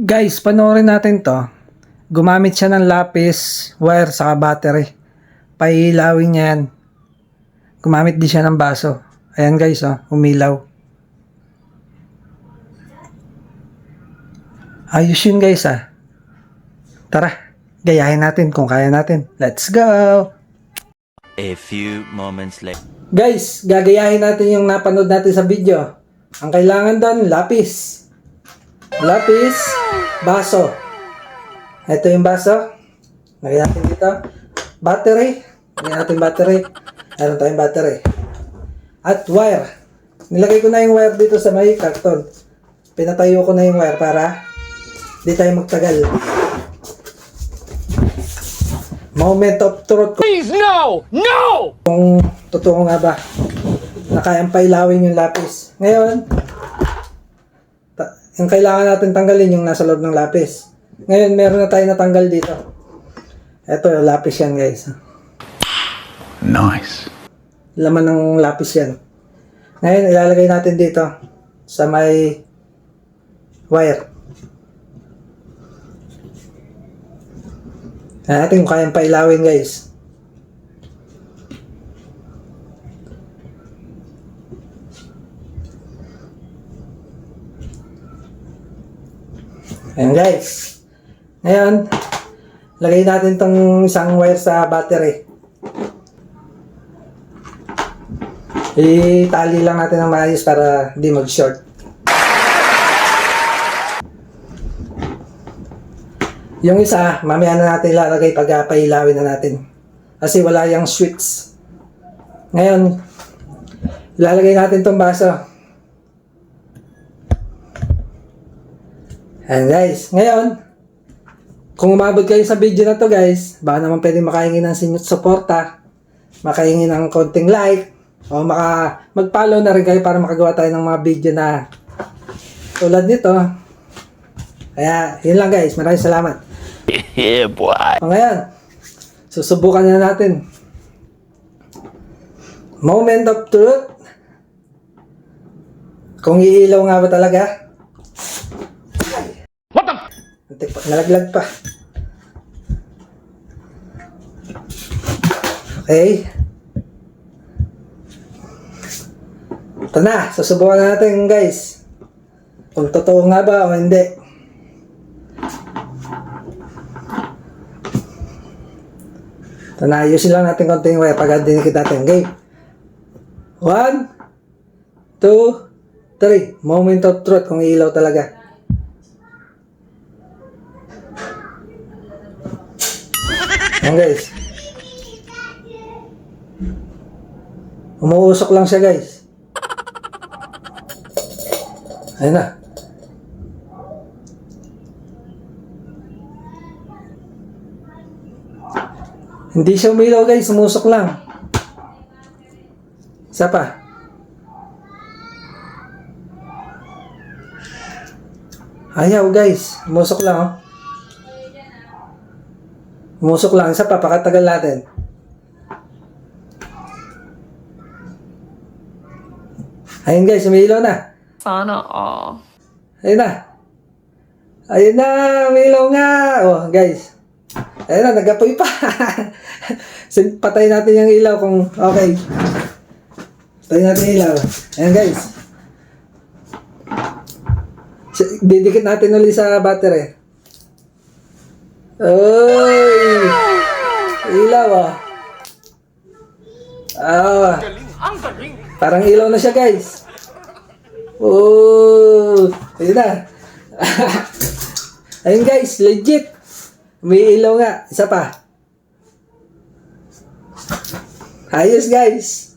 Guys, panoorin natin to. Gumamit siya ng lapis, wire, saka battery. Pailawin niya yan. Gumamit din siya ng baso. Ayan guys, oh, umilaw. Ayos yun guys ah. Tara, gayahin natin kung kaya natin. Let's go! A few moments later. Guys, gagayahin natin yung napanood natin sa video. Ang kailangan doon, lapis. Lapis, baso. Ito yung baso. Lagyan natin dito. Battery. Lagyan natin battery. Meron tayong battery. At wire. Nilagay ko na yung wire dito sa may karton. Pinatayo ko na yung wire para di tayo magtagal. Moment of truth Please, no! No! kung totoo nga ba na kayang pailawin yung lapis. Ngayon, ta- yung kailangan natin tanggalin yung nasa loob ng lapis. Ngayon, meron na tayo natanggal dito. Ito, yung lapis yan guys. Nice. Laman ng lapis yan. Ngayon, ilalagay natin dito sa may wire. Tignan natin kung kayang pailawin guys. Ayan guys. Ngayon, lagay natin tong isang wire sa battery. Itali lang natin ng maayos para di mag-short. Yung isa, mamaya na natin ilalagay pag uh, pailawin na natin. Kasi wala yung switch. Ngayon, ilalagay natin tong baso. Ayan guys, ngayon, kung umabot kayo sa video na to guys, baka naman pwede makahingi ng sinyot suporta, makahingi ng konting like, o maka mag-follow na rin kayo para makagawa tayo ng mga video na tulad nito. Kaya, yun lang guys, maraming salamat. Yeah, boy. O ngayon, susubukan na natin. Moment of truth. Kung iilaw nga ba talaga? Antik pa, nalaglag pa. Okay. Ito na, susubukan na natin guys. Kung totoo nga ba o hindi. Ito na, ayusin lang natin konting wire pag dinikit natin. Okay. One, two, three. Moment of truth kung ilaw talaga. Yan guys. Umuusok lang siya guys. Ayun na. Hindi siya umilaw guys, umusok lang. Isa pa. Ayaw guys, umusok lang oh. Umusok lang. Isa pa, pakatagal natin. Ayun guys, umiilaw na. Sana all. Ayun na. Ayun na, umiilaw nga. Oh, guys. Ayun na, nagapoy pa. Patay natin yung ilaw kung okay. Patay natin yung ilaw. Ayun guys. Didikit natin ulit sa battery. Oy! Ilaw ah. Ah. Parang ilaw na siya guys. Oh, ayun na. ayun guys, legit. May ilaw nga. Isa pa. Ayos guys.